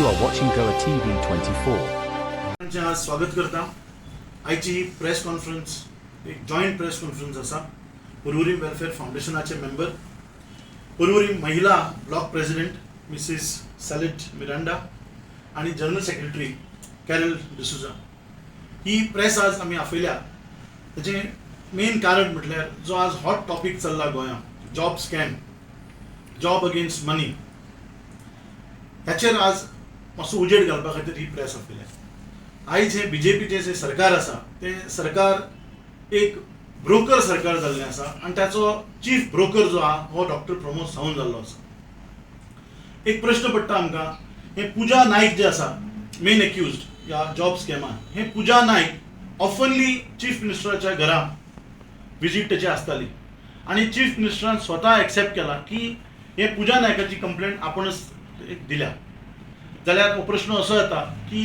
You are watching Goa TV 24. आज स्वागत करता. आयची ही प्रेस कॉन्फरन्स एक जॉईंट प्रेस कॉन्फरन्स असा. पुरुरी वेलफेअर फाउंडेशनाचे मेंबर पुरुरी महिला ब्लॉक प्रेसिडेंट मिसीस सॅलेट मिरांडा आणि जनरल सेक्रेटरी कॅरल डिसुजा ही प्रेस आज आम्ही आपयल्या त्याचे मेन कारण म्हटल्यार जो आज हॉट टॉपिक चल्ला गोंयांत job scam job against money ह्याचेर आज मातसो उजेड घालपा खातीर ही प्रेस आपयल्या आयज हे बीजेपीचे जे सरकार आसा ते सरकार एक ब्रोकर सरकार जाल्लें आसा आनी ताचो चीफ ब्रोकर जो आहा हो डॉक्टर प्रमोद सावंत जाल्लो आसा एक प्रश्न पडटा आमकां हे पुजा नायक जे आसा मेन एक्युज्ड या जॉब स्कॅमान हे पुजा नायक ऑफनली चीफ मिनिस्टराच्या घरा विजीट त्याची आसताली आणि चीफ मिनिस्टरान स्वता एक्सेप्ट केला की हे पुजा नायकाची कंप्लेंट आपणच दिल्या. जाल्यार हो प्रश्न असो येता की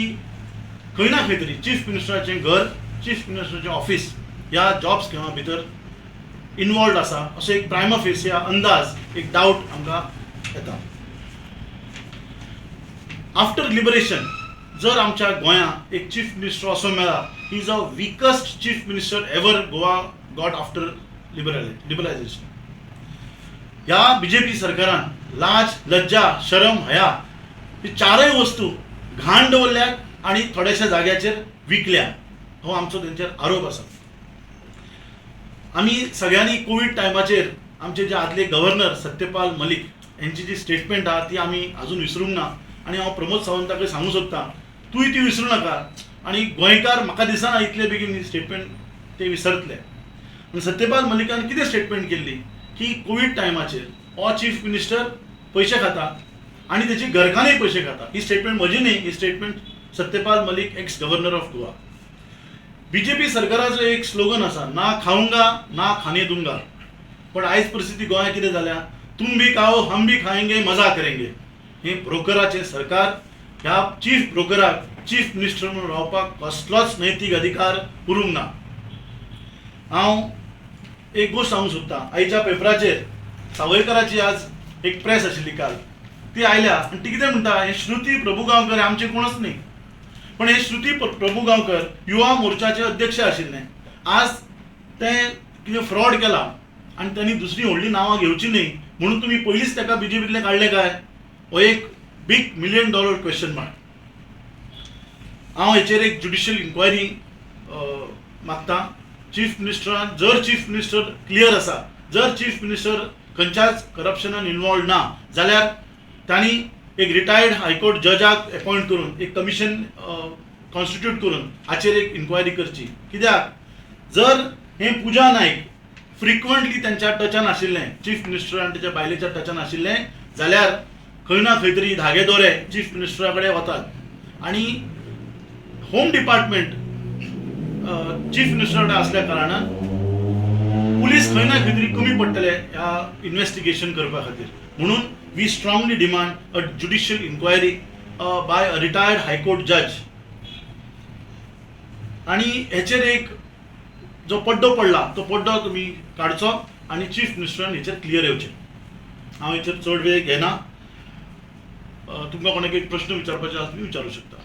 खंय ना खंय तरी चीफ मिनिस्टराचें घर चीफ मिनिस्टराचें ऑफिस ह्या जॉब स्किमा भितर इन्वॉल्ड आसा असो एक प्रायमा फेसिया अंदाज एक डावट आमकां येता. आफ्टर लिबरेशन जर आमच्या गोंयांत एक चीफ मिनिस्टर असो मेळ्ळा he is a weakest chief minister ever Goa got after liberal liberalization ह्या बीजेपी सरकारान लाज लज्जा शरम हया ही चारय वस्तू घाण दवरल्यात आणि थोड्याशा जाग्याचेर विकल्या हो आमचो तेंचेर आरोप आसा आमी सगळ्यांनी कोविड टायमाचेर आमचे जे आदले गव्हर्नर सत्यपाल मलीक यांची जी स्टेटमेंट आहा ती आमी अजून विसरूंक ना. आणि हांव प्रमोद सावंताकडे सांगू सोदता तूंय ती विसरूं नाका. आणि गोंयकार म्हाका दिसना इतले बेगीन ही स्टेटमेंट ते विसरतले. सत्यपाल मलिकान कितें स्टेटमेंट केल्ली? की कोविड टायमाचेर हो चीफ मिनिस्टर पयशे खाता आणि त्याची घरकान्नय पयशे खाता ही स्टेटमेंट म्हजी न्ही ही statement Satyapal Malik ex governor of Goa BJP सरकाराचो एक स्लोगन आसा ना खाऊंगा ना खाने दुंगा. पण आयज परिस्थिती गोंयांत कितें जाल्या तुम भी खाओ हम भी खाएंगे मजा करेंगे. हे ब्रोकराचे सरकार ह्या चीफ ब्रोकराक चीफ मिनिस्टर म्हणून रावपाक कसलोच नैतीक अधिकार उरूंक ना. हांव एक गोश्ट सांगूंक सोदतां आयच्या पेपराचेर सावयकराची आज एक प्रेस आशिल्ली काल. ती आयल्या आनी ती कितें म्हणटा हे श्रुती प्रभू गांवकर आमचे कोणच न्ही. पण हे श्रुती प्रभू गांवकर युवा मोर्चाचे अध्यक्ष आशिल्ले आज ते कितें फ्रॉड केला आणि त्यांनी दुसरी व्हडली नांवां घेवची न्ही. म्हणून तुम्ही पयलींच ताका बीजेपीतले काडले काय? हो एक big million dollar question mark हांव हेचेर एक ज्युडिशियल इन्क्वायरी मागता. चीफ मिनिस्टरान जर चीफ मिनिस्टर क्लियर आसा जर चीफ मिनिस्टर खंयच्याच करप्शनान इन्वॉल्व ना जाल्यार तांणी एक रिटायर्ड हायकोर्ट जजाक अपॉइंट करून एक कमिशन कॉन्स्टिट्यूट करून हाचेर एक इन्क्वायरी करची. कित्याक? जर हे पुजा नायक फ्रिक्वंटली त्यांच्या टचान आशिल्लें चीफ मिनिस्टर आनी त्याच्या बायलेच्या टचान आशिल्लें जाल्यार खंय ना खंय तरी धागे दोरे चीफ मिनिस्टरा कडेन वतात. आनी होम डिपार्टमेंट चीफ मिनिस्टर कडेन असल्या कारणान पुलीस खंय ना खंय तरी कमी पडटले ह्या इन्व्हेस्टिगेशन करपा खातीर. म्हणून we strongly demand a judicial inquiry by a retired high court जज आणि हेचेर एक जो पड्डो पडला तो पड्डो तुम्ही काडचो आणि चीफ मिनिस्टरान हेचेर क्लियर येवचें. हांव हेचेर चड वेळ घेना. तुमकां कोणाक एक प्रश्न विचारपाचे आसा तुम्ही विचारूं शकता.